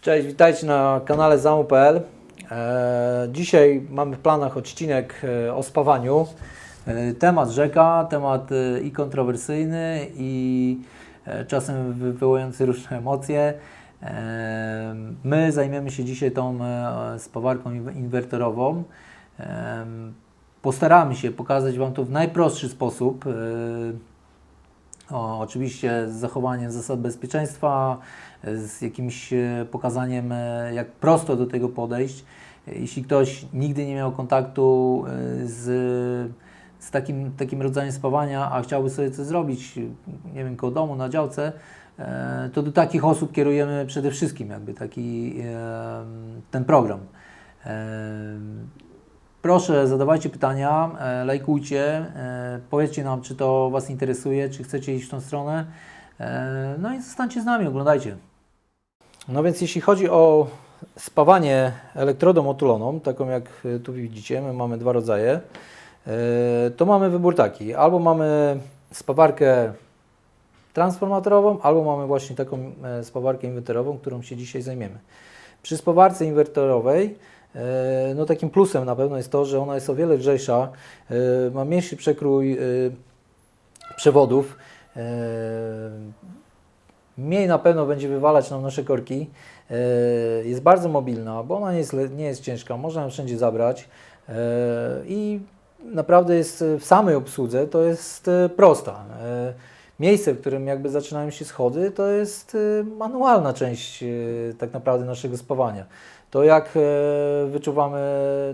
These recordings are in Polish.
Cześć, witajcie na kanale zamu.pl. E, Dzisiaj mamy w planach odcinek e, o spawaniu. E, Temat rzeka, temat i kontrowersyjny, i czasem wywołujący różne emocje. My zajmiemy się dzisiaj tą spawarką inw- inwerterową. Postaramy się pokazać Wam to w najprostszy sposób. O, oczywiście z zachowaniem zasad bezpieczeństwa, z jakimś e, pokazaniem, e, jak prosto do tego podejść. Jeśli ktoś nigdy nie miał kontaktu e, z, z takim, takim rodzajem spawania, a chciałby sobie coś zrobić, nie wiem, koło domu, na działce, to do takich osób kierujemy przede wszystkim jakby taki ten program. Proszę, zadawajcie pytania, e, lajkujcie, e, powiedzcie nam, czy to Was interesuje, czy chcecie iść w tą stronę. E, no i zostańcie z nami, oglądajcie. No więc jeśli chodzi o spawanie elektrodą otuloną, taką jak tu widzicie, my mamy dwa rodzaje, to mamy wybór taki, albo mamy spawarkę transformatorową, albo mamy właśnie taką spawarkę inwerterową, którą się dzisiaj zajmiemy. Przy spawarce inwerterowej No takim plusem na pewno jest to, że ona jest o wiele lżejsza, e, ma mniejszy przekrój e, przewodów, e, mniej na pewno będzie wywalać nam nasze korki, e, jest bardzo mobilna, bo ona nie jest, nie jest ciężka, można ją wszędzie zabrać e, i naprawdę jest e, w samej obsłudze to jest e, prosta. Miejsce, w którym jakby zaczynają się schody, to jest e, manualna część e, tak naprawdę naszego spawania to jak e, wyczuwamy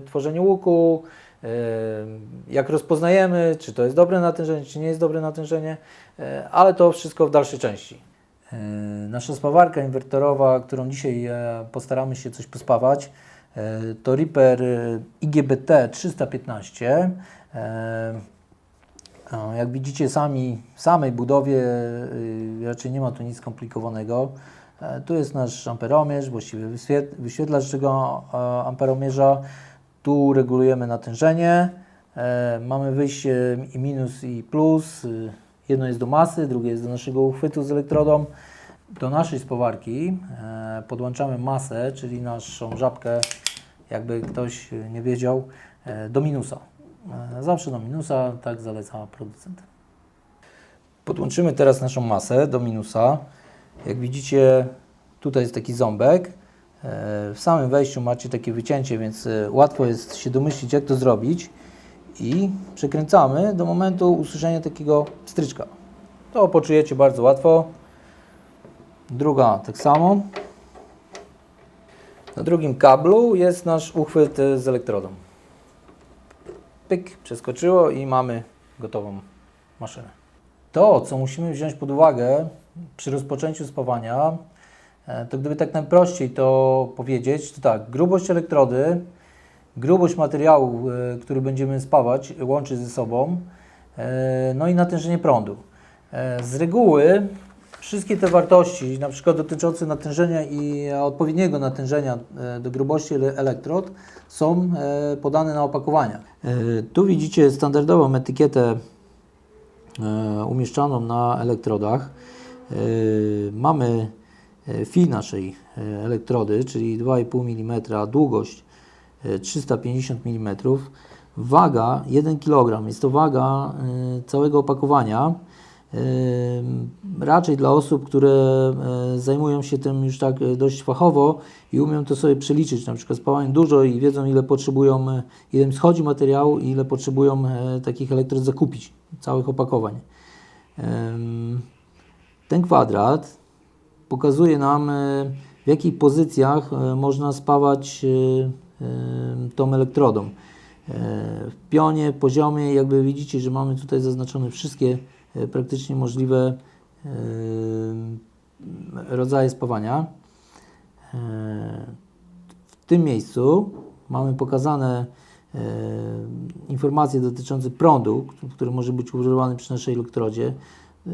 tworzenie łuku, jak rozpoznajemy, czy to jest dobre natężenie, czy nie jest dobre natężenie, ale to wszystko w dalszej części. Nasza spawarka inwerterowa, którą dzisiaj e, postaramy się coś pospawać, to Reaper IGBT 315. A, Jak widzicie sami w samej budowie y, raczej nie ma tu nic skomplikowanego. E, Tu jest nasz amperomierz, właściwie wyświet- wyświetlacz tego amperomierza. Tu regulujemy natężenie. E, Mamy wyjście i minus i plus. Y, Jedno jest do masy, drugie jest do naszego uchwytu z elektrodą. Do naszej spowarki e, podłączamy masę, czyli naszą żabkę, jakby ktoś nie wiedział, do minusa. E, Zawsze do minusa, tak zaleca producent. Podłączymy teraz naszą masę do minusa. Jak widzicie, tutaj jest taki ząbek. E, W samym wejściu macie takie wycięcie, więc e, łatwo jest się domyślić, jak to zrobić. I przekręcamy do momentu usłyszenia takiego stryczka. To poczujecie bardzo łatwo. Druga tak samo. Na drugim kablu jest nasz uchwyt z elektrodą. Pyk, przeskoczyło i mamy gotową maszynę. To, co musimy wziąć pod uwagę przy rozpoczęciu spawania, e, to gdyby tak najprościej to powiedzieć, to tak, grubość elektrody, grubość materiału, e, który będziemy spawać, łączy ze sobą, e, no i natężenie prądu. Z reguły wszystkie te wartości, na przykład dotyczące natężenia i odpowiedniego natężenia e, do grubości ele- elektrod, są e, podane na opakowaniach. E, Tu widzicie standardową etykietę umieszczaną na elektrodach. Mamy e, fi naszej elektrody, czyli 2,5 mm, długość e, 350 mm, waga 1 kg. Jest to waga całego opakowania. Raczej dla osób, które e, zajmują się tym już tak e, dość fachowo i umieją to sobie przeliczyć, na przykład spawają dużo i wiedzą ile potrzebują, e, ile im schodzi materiału i ile potrzebują takich elektrod zakupić, całych opakowań. Ten kwadrat pokazuje nam, w jakich pozycjach można spawać tą elektrodą. W pionie, poziomie, jakby widzicie, że mamy tutaj zaznaczone wszystkie praktycznie możliwe e, rodzaje spawania. E, W tym miejscu mamy pokazane e, informacje dotyczące prądu, który może być używany przy naszej elektrodzie. E,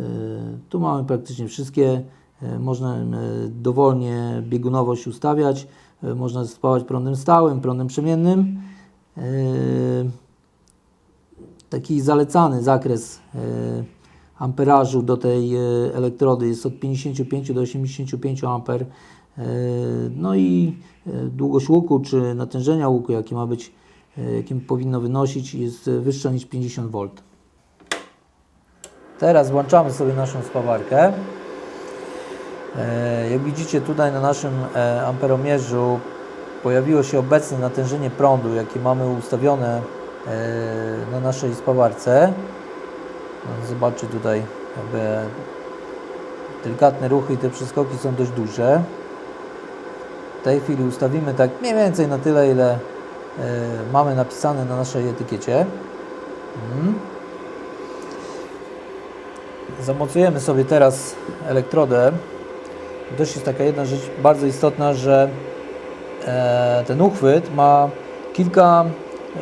Tu mamy praktycznie wszystkie. E, Można e, dowolnie biegunowość ustawiać. E, Można spawać prądem stałym, prądem przemiennym. E, Taki zalecany zakres e, amperażu do tej e, elektrody jest od 55 do 85 amper. E, No i e, długość łuku czy natężenia łuku, jakie ma być, jakim powinno wynosić, jest wyższa niż 50 V. Teraz włączamy sobie naszą spawarkę. Jak widzicie tutaj na naszym amperomierzu pojawiło się obecne natężenie prądu, jakie mamy ustawione na naszej spawarce. Zobaczcie tutaj jakby delikatne ruchy i te przeskoki są dość duże. W tej chwili ustawimy tak mniej więcej na tyle, ile e, mamy napisane na naszej etykiecie. Mhm. Zamocujemy sobie teraz elektrodę. Dość jest taka jedna rzecz bardzo istotna, że e, ten uchwyt ma kilka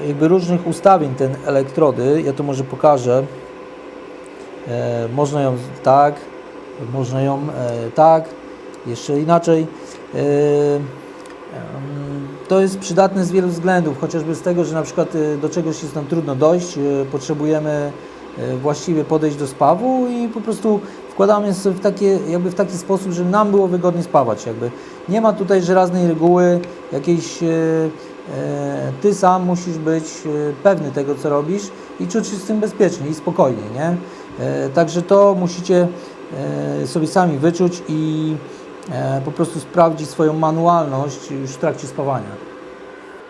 jakby różnych ustawień ten elektrody. Ja to może pokażę. E, można ją tak, można ją e, tak, jeszcze inaczej. E, to jest przydatne z wielu względów, chociażby z tego, że na przykład do czegoś jest nam trudno dojść, potrzebujemy właściwie podejść do spawu i po prostu wkładamy sobie w, takie, jakby w taki sposób, żeby nam było wygodnie spawać. Jakby. Nie ma tutaj żelaznej reguły, jakiejś e, ty sam musisz być pewny tego, co robisz i czuć się z tym bezpiecznie i spokojnie. Nie? E, Także to musicie e, sobie sami wyczuć i e, po prostu sprawdzić swoją manualność już w trakcie spawania.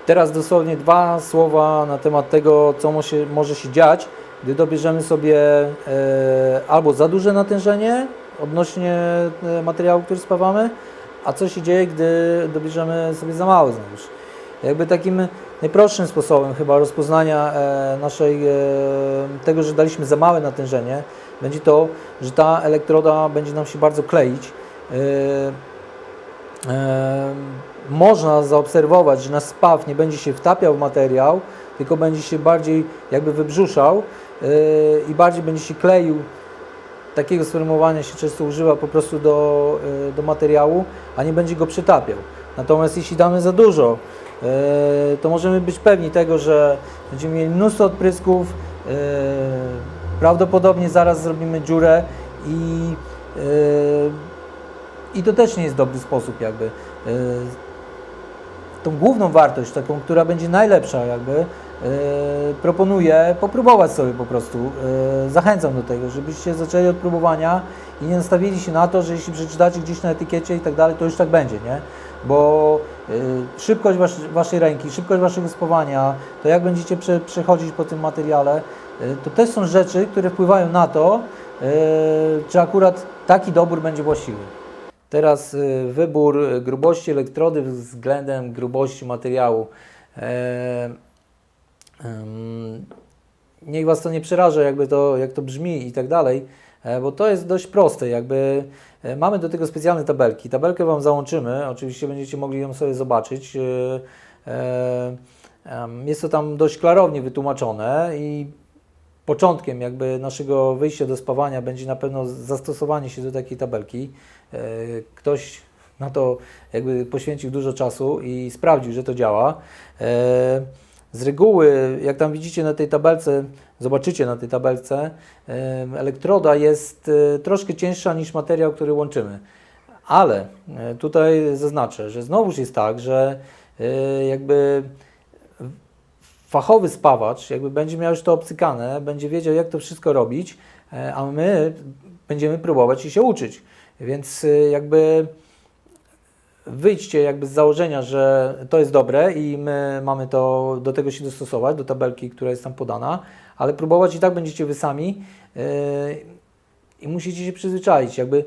Teraz dosłownie dwa słowa na temat tego, co może się dziać, gdy dobierzemy sobie albo za duże natężenie odnośnie materiału, który spawamy, a co się dzieje, gdy dobierzemy sobie za małe znowuż. Jakby takim najprostszym sposobem chyba rozpoznania e, naszej, e, tego, że daliśmy za małe natężenie, będzie to, że ta elektroda będzie nam się bardzo kleić. E, można zaobserwować, że nasz spaw nie będzie się wtapiał w materiał, tylko będzie się bardziej jakby wybrzuszał i bardziej będzie się kleił. Takiego sformułowania się często używa po prostu do, do materiału, a nie będzie go przytapiał. Natomiast jeśli damy za dużo, e, to możemy być pewni tego, że będziemy mieli mnóstwo odprysków, e, prawdopodobnie zaraz zrobimy dziurę i, e, i to też nie jest dobry sposób jakby. Tą główną wartość, taką, która będzie najlepsza jakby, proponuję popróbować sobie po prostu. Zachęcam do tego, żebyście zaczęli od próbowania i nie nastawili się na to, że jeśli przeczytacie gdzieś na etykiecie i tak dalej, to już tak będzie, nie? Bo y, szybkość wasz, waszej ręki, szybkość waszego spawania, to jak będziecie prze, przechodzić po tym materiale, y, to też są rzeczy, które wpływają na to, y, czy akurat taki dobór będzie właściwy. Teraz wybór grubości elektrody względem grubości materiału. E, niech Was to nie przeraża, jakby to, jak to brzmi i tak dalej, e, bo to jest dość proste. Jakby mamy do tego specjalne tabelki. Tabelkę Wam załączymy, oczywiście będziecie mogli ją sobie zobaczyć. E, e, Jest to tam dość klarownie wytłumaczone i początkiem jakby naszego wyjścia do spawania będzie na pewno zastosowanie się do takiej tabelki. E, Ktoś na to jakby poświęcił dużo czasu i sprawdził, że to działa. E, Z reguły, jak tam widzicie na tej tabelce, zobaczycie na tej tabelce, elektroda jest e, troszkę cięższa niż materiał, który łączymy. Ale e, tutaj zaznaczę, że znowuż jest tak, że e, jakby fachowy spawacz jakby będzie miał już to obcykane, będzie wiedział jak to wszystko robić, a my będziemy próbować i się uczyć. Więc jakby wyjdźcie jakby z założenia, że to jest dobre i my mamy to do tego się dostosować, do tabelki, która jest tam podana, ale próbować i tak będziecie wy sami e, i musicie się przyzwyczaić. Jakby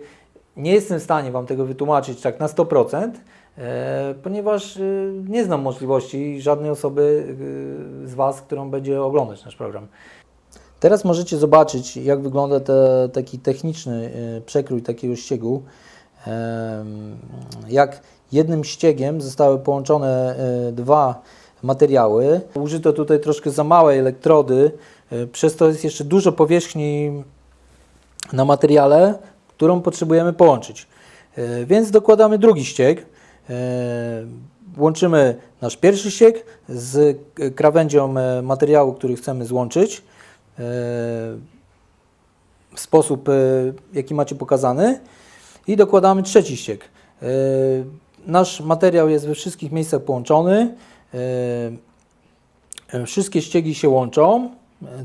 nie jestem w stanie Wam tego wytłumaczyć tak na 100%, e, ponieważ e, nie znam możliwości żadnej osoby e, z Was, którą będzie oglądać nasz program. Teraz możecie zobaczyć, jak wygląda te, taki techniczny przekrój takiego ściegu. Jak jednym ściegiem zostały połączone e, dwa materiały. Użyto tutaj troszkę za małej elektrody, e, przez to jest jeszcze dużo powierzchni na materiale, którą potrzebujemy połączyć. E, Więc dokładamy drugi ścieg. Łączymy nasz pierwszy ścieg z krawędzią materiału, który chcemy złączyć. W sposób, jaki macie pokazany i dokładamy trzeci ściek. E, Nasz materiał jest we wszystkich miejscach połączony. E, e, Wszystkie ściegi się łączą,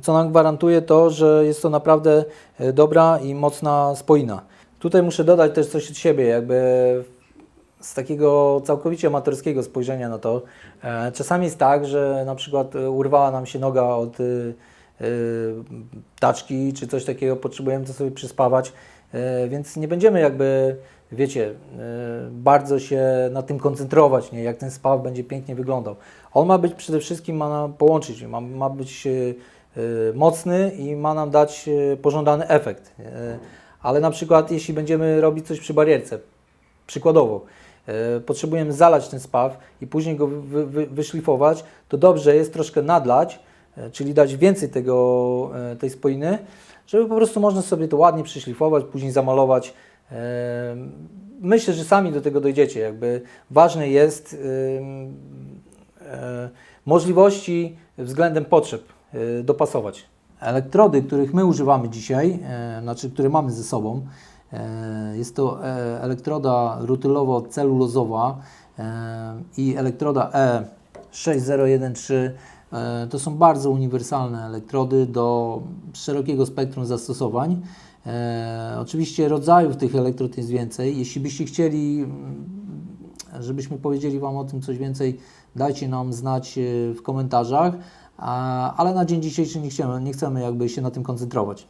co nam gwarantuje to, że jest to naprawdę dobra i mocna spoina. Tutaj muszę dodać też coś od siebie, jakby z takiego całkowicie amatorskiego spojrzenia na to. Czasami jest tak, że na przykład urwała nam się noga od taczki czy coś takiego, potrzebujemy to sobie przyspawać, więc nie będziemy jakby, wiecie, e, bardzo się na tym koncentrować, nie? jak ten spaw będzie pięknie wyglądał. On ma być przede wszystkim, ma nam połączyć, ma, ma być e, e, mocny i ma nam dać e, pożądany efekt. E, Ale na przykład jeśli będziemy robić coś przy barierce, przykładowo, e, potrzebujemy zalać ten spaw i później go wy, wy, wyszlifować, to dobrze jest troszkę nadlać, e, czyli dać więcej tego, e, tej spoiny, żeby po prostu można sobie to ładnie przyszlifować, później zamalować. E, Myślę, że sami do tego dojdziecie. Jakby ważne jest e, możliwości względem potrzeb e, dopasować. Elektrody, których my używamy dzisiaj, e, znaczy które mamy ze sobą, e, jest to e, elektroda rutylowo-celulozowa e, i elektroda E6013. E, To są bardzo uniwersalne elektrody do szerokiego spektrum zastosowań. E, Oczywiście rodzajów tych elektrod jest więcej. Jeśli byście chcieli, mm, żebyśmy powiedzieli Wam o tym coś więcej, dajcie nam znać e, w komentarzach, ale na dzień dzisiejszy nie chcemy, nie chcemy jakby się na tym koncentrować.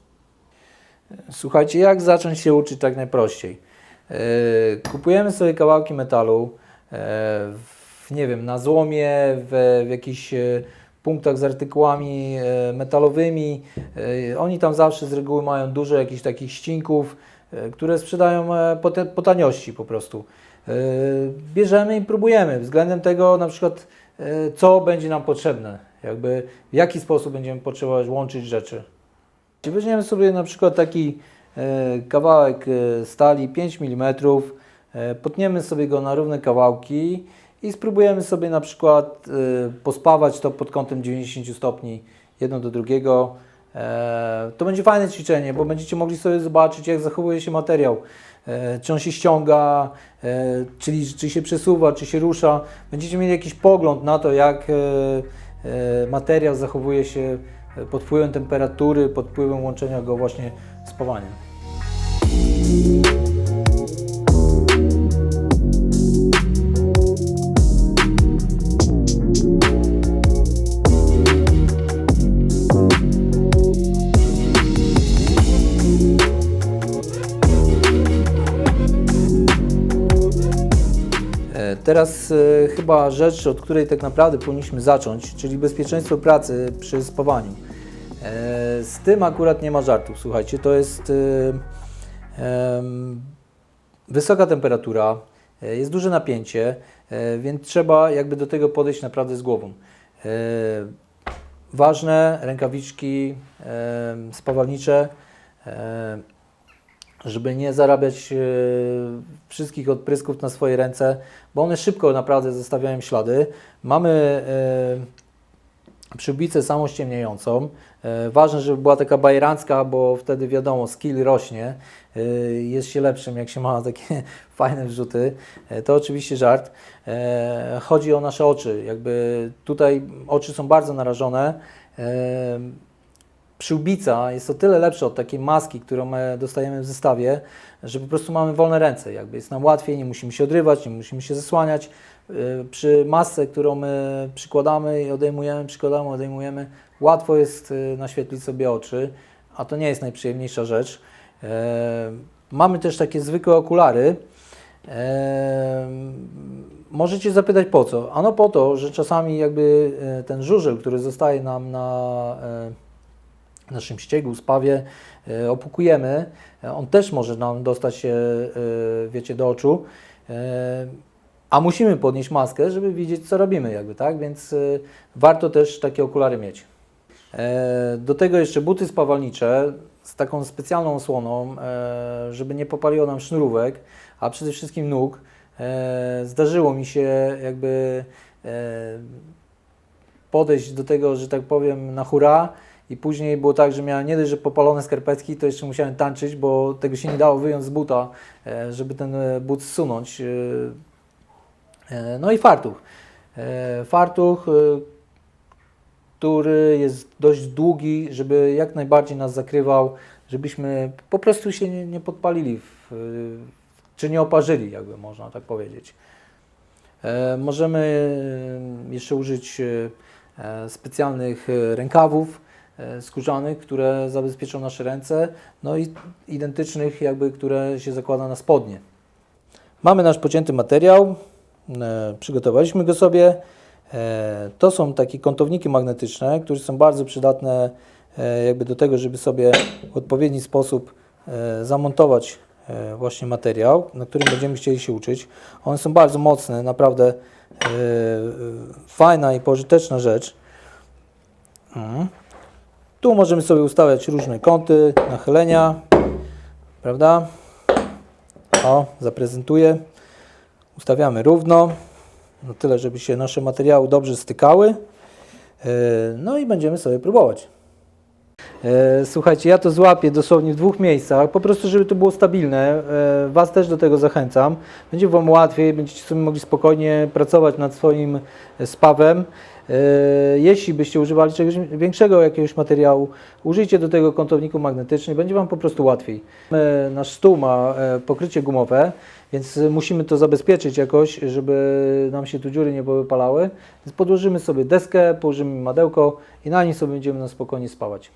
Słuchajcie, jak zacząć się uczyć tak najprościej? Kupujemy sobie kawałki metalu, w, nie wiem, na złomie, w, w punktach z artykułami e, metalowymi. E, Oni tam zawsze z reguły mają dużo jakichś takich ścinków, e, które sprzedają po, te, po taniości po prostu. Bierzemy i próbujemy względem tego na przykład, co będzie nam potrzebne, jakby w jaki sposób będziemy potrzebować łączyć rzeczy. Weźmiemy sobie na przykład taki kawałek stali 5 mm, potniemy sobie go na równe kawałki i spróbujemy sobie na przykład e, pospawać to pod kątem 90 stopni jedno do drugiego. E, to będzie fajne ćwiczenie, bo będziecie mogli sobie zobaczyć, jak zachowuje się materiał. E, czy on się ściąga, e, czyli czy się przesuwa, czy się rusza. Będziecie mieli jakiś pogląd na to, jak materiał zachowuje się pod wpływem temperatury, pod wpływem łączenia go właśnie z. Teraz e, chyba rzecz, od której tak naprawdę powinniśmy zacząć, czyli bezpieczeństwo pracy przy spawaniu. E, Z tym akurat nie ma żartów, słuchajcie, to jest e, em, wysoka temperatura, e, jest duże napięcie, e, więc trzeba jakby do tego podejść naprawdę z głową. Ważne rękawiczki e, spawalnicze, żeby nie zarabiać e, wszystkich odprysków na swoje ręce, bo one szybko naprawdę zostawiają ślady. Mamy e, przybicę samościemniejącą. E, ważne, żeby była taka bajerancka, bo wtedy wiadomo, skill rośnie. E, jest się lepszym, jak się ma takie fajne wrzuty. E, to oczywiście żart. E, chodzi o nasze oczy. Jakby tutaj oczy są bardzo narażone. E, przyłbica jest o tyle lepsza od takiej maski, którą my dostajemy w zestawie, że po prostu mamy wolne ręce. Jakby jest nam łatwiej, nie musimy się odrywać, nie musimy się zasłaniać. Yy, Przy masce, którą my przykładamy i odejmujemy, przykładamy, odejmujemy, łatwo jest naświetlić sobie oczy, a to nie jest najprzyjemniejsza rzecz. Mamy też takie zwykłe okulary. Możecie zapytać po co? Ano po to, że czasami jakby e, ten żużel, który zostaje nam na e, naszym ściegu, spawie, e, opukujemy, e, on też może nam dostać się, e, wiecie, do oczu, a musimy podnieść maskę, żeby widzieć, co robimy jakby, tak? Więc warto też takie okulary mieć. Do tego jeszcze buty spawalnicze z taką specjalną osłoną, żeby nie popaliło nam sznurówek, a przede wszystkim nóg. Zdarzyło mi się jakby podejść do tego, że tak powiem, na hura i później było tak, że miałem nie dość, że popalone skarpetki, to jeszcze musiałem tańczyć, bo tego się nie dało wyjąć z buta, e, żeby ten e, but zsunąć. E, No i fartuch. Fartuch, który jest dość długi, żeby jak najbardziej nas zakrywał, żebyśmy po prostu się nie, podpalili, w, czy nie oparzyli, jakby można tak powiedzieć. Możemy jeszcze użyć specjalnych rękawów skórzanych, które zabezpieczą nasze ręce, no i identycznych jakby, które się zakłada na spodnie. Mamy nasz pocięty materiał, e, przygotowaliśmy go sobie. E, To są takie kątowniki magnetyczne, które są bardzo przydatne e, jakby do tego, żeby sobie w odpowiedni sposób e, zamontować e, właśnie materiał, na którym będziemy chcieli się uczyć. One są bardzo mocne, naprawdę e, e, fajna i pożyteczna rzecz. Tu możemy sobie ustawiać różne kąty, nachylenia, prawda? O, zaprezentuję. Ustawiamy równo, na tyle, żeby się nasze materiały dobrze stykały. E, No i będziemy sobie próbować. E, Słuchajcie, ja to złapię dosłownie w dwóch miejscach, po prostu, żeby to było stabilne. E, Was też do tego zachęcam. Będzie Wam łatwiej, będziecie sobie mogli spokojnie pracować nad swoim e, spawem. Jeśli byście używali czegoś większego jakiegoś materiału, użyjcie do tego kątowników magnetycznych, będzie Wam po prostu łatwiej. Nasz stół ma pokrycie gumowe, więc musimy to zabezpieczyć jakoś, żeby nam się tu dziury nie powypalały. Więc podłożymy sobie deskę, położymy madełko i na nim sobie będziemy na spokojnie spawać.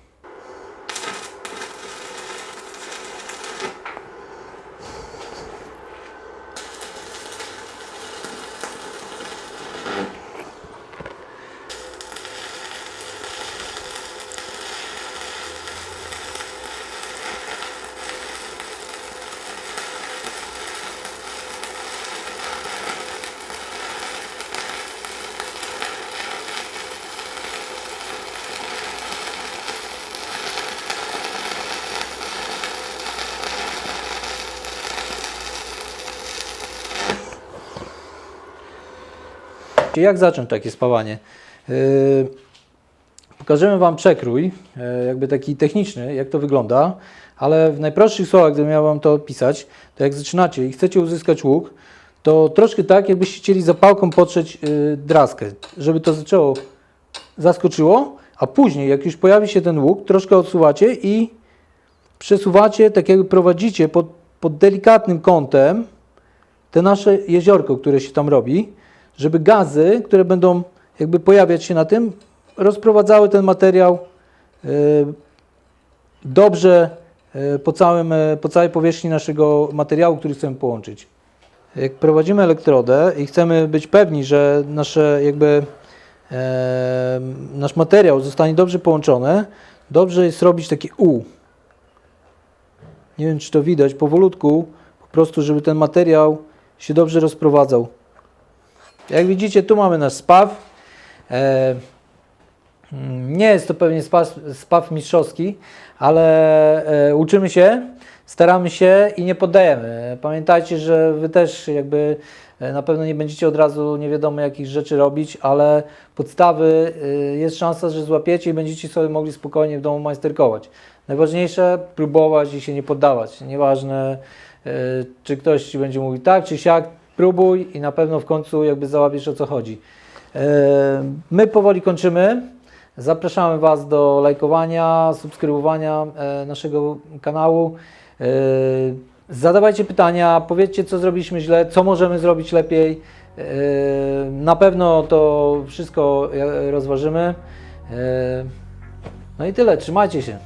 Jak zacząć takie spawanie? Yy, Pokażemy Wam przekrój, yy, jakby taki techniczny, jak to wygląda, ale w najprostszych słowach, gdybym miał Wam to opisać, to jak zaczynacie i chcecie uzyskać łuk, to troszkę tak, jakbyście chcieli zapałką potrzeć yy, draskę, żeby to zaczęło, zaskoczyło, a później, jak już pojawi się ten łuk, troszkę odsuwacie i przesuwacie, tak jakby prowadzicie pod, pod delikatnym kątem te nasze jeziorko, które się tam robi, żeby gazy, które będą jakby pojawiać się na tym, rozprowadzały ten materiał e, dobrze e, po, całym, e, po całej powierzchni naszego materiału, który chcemy połączyć. Jak prowadzimy elektrodę i chcemy być pewni, że nasze jakby e, nasz materiał zostanie dobrze połączony, dobrze jest robić takie U. Nie wiem, czy to widać, powolutku, po prostu, żeby ten materiał się dobrze rozprowadzał. Jak widzicie, tu mamy nasz spaw. E, nie jest to pewnie spaw, spaw mistrzowski, ale e, uczymy się, staramy się i nie poddajemy. Pamiętajcie, że Wy też jakby e, na pewno nie będziecie od razu nie wiadomo jakich rzeczy robić, ale podstawy jest szansa, że złapiecie i będziecie sobie mogli spokojnie w domu majsterkować. Najważniejsze próbować i się nie poddawać. Nieważne czy ktoś Ci będzie mówił tak czy siak, próbuj i na pewno w końcu jakby załapiesz o co chodzi. E, My powoli kończymy. Zapraszamy Was do lajkowania, subskrybowania e, naszego kanału. E, Zadawajcie pytania, powiedzcie co zrobiliśmy źle, co możemy zrobić lepiej. Na pewno to wszystko rozważymy. No i tyle, trzymajcie się.